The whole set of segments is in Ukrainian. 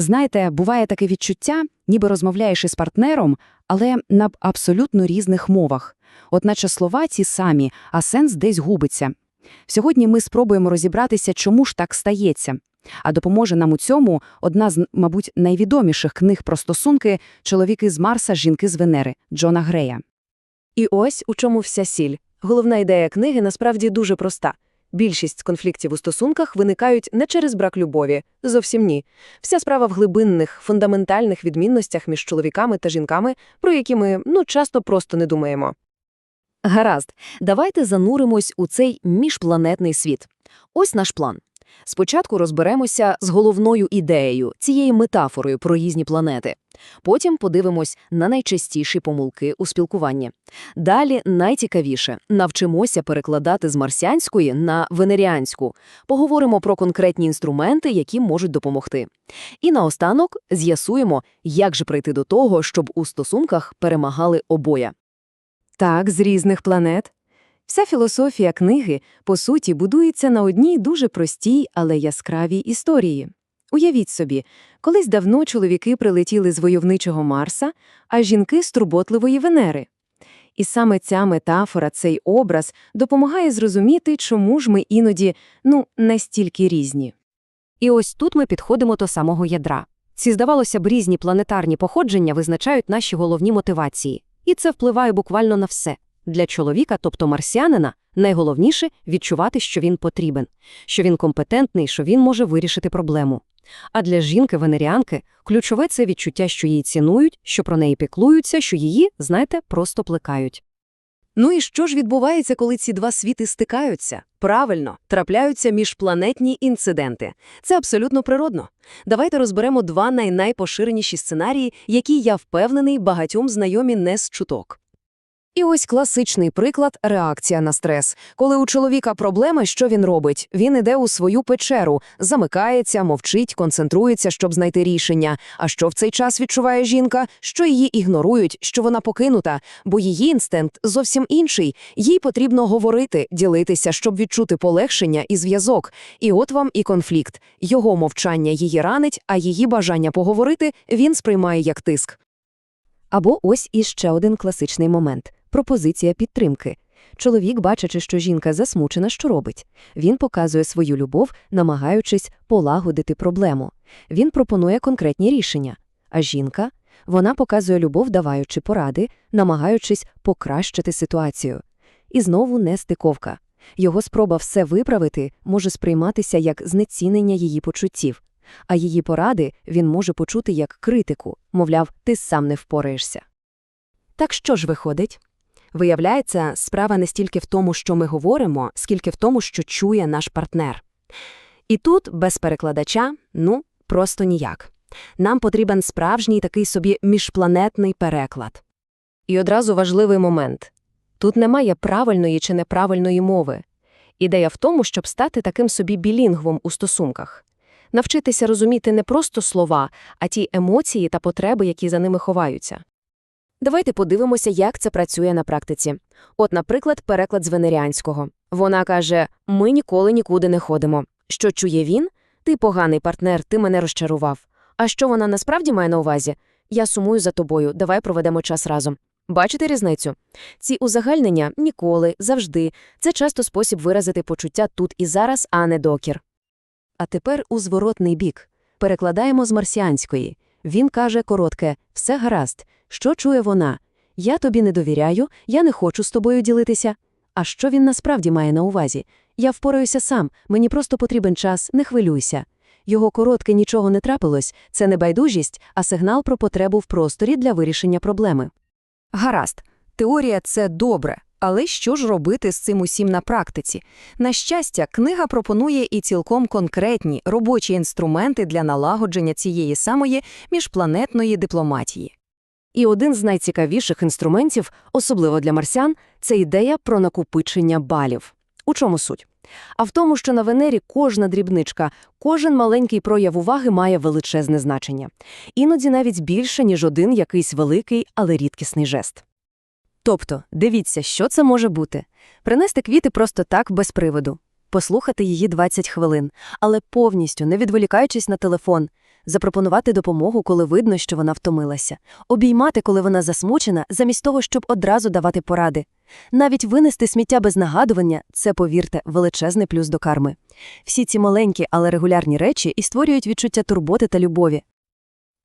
Знаєте, буває таке відчуття, ніби розмовляєш із партнером, але на абсолютно різних мовах. От наче слова ті самі, а сенс десь губиться. Сьогодні ми спробуємо розібратися, чому ж так стається. А допоможе нам у цьому одна з, мабуть, найвідоміших книг про стосунки «Чоловіки з Марса, жінки з Венери» Джона Грея. І ось у чому вся сіль. Головна ідея книги насправді дуже проста. Більшість конфліктів у стосунках виникають не через брак любові, зовсім ні. Вся справа в глибинних, фундаментальних відмінностях між чоловіками та жінками, про які ми, ну, часто просто не думаємо. Гаразд, давайте зануримось у цей міжпланетний світ. Ось наш план. Спочатку розберемося з головною ідеєю, цією метафорою про різні планети. Потім подивимось на найчастіші помилки у спілкуванні. Далі найцікавіше навчимося перекладати з марсіанської на венеріанську. Поговоримо про конкретні інструменти, які можуть допомогти. І наостанок з'ясуємо, як же прийти до того, щоб у стосунках перемагали обоє. Так, з різних планет. Вся філософія книги, по суті, будується на одній дуже простій, але яскравій історії. Уявіть собі, колись давно чоловіки прилетіли з войовничого Марса, а жінки – з турботливої Венери. І саме ця метафора, цей образ допомагає зрозуміти, чому ж ми іноді, ну, настільки різні. І ось тут ми підходимо до самого ядра. Ці, здавалося б, різні планетарні походження визначають наші головні мотивації. І це впливає буквально на все. Для чоловіка, тобто марсіанина, найголовніше – відчувати, що він потрібен, що він компетентний, що він може вирішити проблему. А для жінки-венеріанки ключове – це відчуття, що її цінують, що про неї піклуються, що її, знаєте, просто плекають. Ну і що ж відбувається, коли ці два світи стикаються? Правильно, трапляються міжпланетні інциденти. Це абсолютно природно. Давайте розберемо два найпоширеніші сценарії, які, я впевнений, багатьом знайомі не з чуток. І ось класичний приклад – реакція на стрес. Коли у чоловіка проблеми, що він робить? Він іде у свою печеру, замикається, мовчить, концентрується, щоб знайти рішення. А що в цей час відчуває жінка? Що її ігнорують, що вона покинута, бо її інстинкт зовсім інший. Їй потрібно говорити, ділитися, щоб відчути полегшення і зв'язок. І от вам і конфлікт. Його мовчання її ранить, а її бажання поговорити він сприймає як тиск. Або ось іще один класичний момент – пропозиція підтримки. Чоловік, бачачи, що жінка засмучена, що робить? Він показує свою любов, намагаючись полагодити проблему. Він пропонує конкретні рішення. А жінка? Вона показує любов, даваючи поради, намагаючись покращити ситуацію. І знову нестиковка. Його спроба все виправити може сприйматися як знецінення її почуттів. А її поради він може почути як критику, мовляв, ти сам не впораєшся. Так що ж виходить? Виявляється, справа не стільки в тому, що ми говоримо, скільки в тому, що чує наш партнер. І тут, без перекладача, ну, просто ніяк. Нам потрібен справжній такий собі міжпланетний переклад. І одразу важливий момент. Тут немає правильної чи неправильної мови. Ідея в тому, щоб стати таким собі білінгвом у стосунках. Навчитися розуміти не просто слова, а ті емоції та потреби, які за ними ховаються. Давайте подивимося, як це працює на практиці. От, наприклад, переклад з венеріанського. Вона каже: Ми ніколи нікуди не ходимо. Що чує він? Ти поганий партнер, ти мене розчарував. А що вона насправді має на увазі? Я сумую за тобою, давай проведемо час разом. Бачите різницю? Ці узагальнення ніколи, завжди це часто спосіб виразити почуття тут і зараз, а не докір. А тепер у зворотний бік. Перекладаємо з марсіанської. Він каже коротке все гаразд. Що чує вона? Я тобі не довіряю, я не хочу з тобою ділитися. А що він насправді має на увазі? Я впораюся сам, мені просто потрібен час, не хвилюйся. Його коротке нічого не трапилось, це не байдужість, а сигнал про потребу в просторі для вирішення проблеми. Гаразд, теорія це добре. Але що ж робити з цим усім на практиці? На щастя, книга пропонує і цілком конкретні робочі інструменти для налагодження цієї самої міжпланетної дипломатії. І один з найцікавіших інструментів, особливо для марсіан, це ідея про накопичення балів. У чому суть? А в тому, що на Венері кожна дрібничка, кожен маленький прояв уваги має величезне значення. Іноді навіть більше, ніж один якийсь великий, але рідкісний жест. Тобто, дивіться, що це може бути. Принести квіти просто так, без приводу. Послухати її 20 хвилин, але повністю, не відволікаючись на телефон. запропонувати допомогу, коли видно, що вона втомилася, обіймати, коли вона засмучена, замість того, щоб одразу давати поради. Навіть винести сміття без нагадування це, повірте, величезний плюс до карми. Всі ці маленькі, але регулярні речі і створюють відчуття турботи та любові.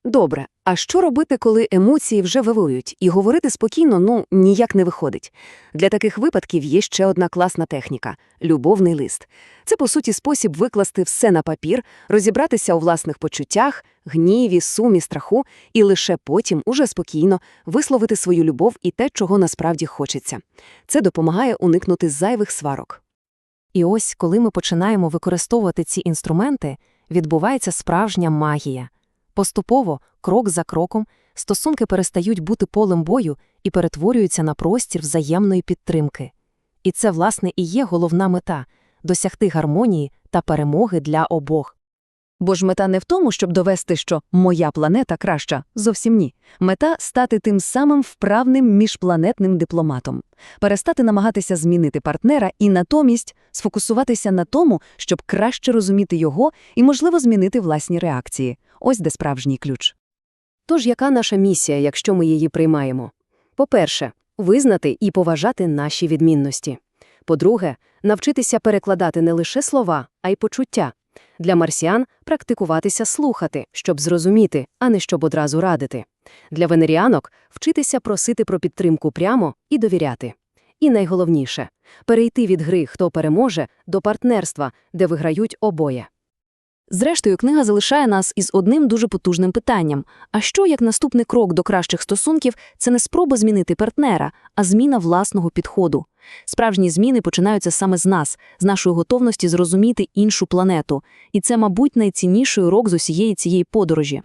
Добре, а що робити, коли емоції вже вивують, і говорити спокійно, ну, ніяк не виходить? Для таких випадків є ще одна класна техніка – любовний лист. Це, по суті, спосіб викласти все на папір, розібратися у власних почуттях, гніві, сумі, страху, і лише потім, уже спокійно, висловити свою любов і те, чого насправді хочеться. Це допомагає уникнути зайвих сварок. І ось, коли ми починаємо використовувати ці інструменти, відбувається справжня магія. Поступово, крок за кроком, стосунки перестають бути полем бою і перетворюються на простір взаємної підтримки. І це, власне, і є головна мета – досягти гармонії та перемоги для обох. Бо ж мета не в тому, щоб довести, що моя планета краща, зовсім ні. Мета – стати тим самим вправним міжпланетним дипломатом. Перестати намагатися змінити партнера і натомість сфокусуватися на тому, щоб краще розуміти його і, можливо, змінити власні реакції. Ось де справжній ключ. Тож яка наша місія, якщо ми її приймаємо? По-перше, визнати і поважати наші відмінності. По-друге, навчитися перекладати не лише слова, а й почуття. Для марсіан практикуватися слухати, щоб зрозуміти, а не щоб одразу радити. Для венеріанок вчитися просити про підтримку прямо і довіряти. І найголовніше перейти від гри «Хто переможе» до партнерства, де виграють обоє. Зрештою, книга залишає нас із одним дуже потужним питанням. А що, як наступний крок до кращих стосунків – це не спроба змінити партнера, а зміна власного підходу? Справжні зміни починаються саме з нас, з нашої готовності зрозуміти іншу планету. І це, мабуть, найцінніший урок з усієї цієї подорожі.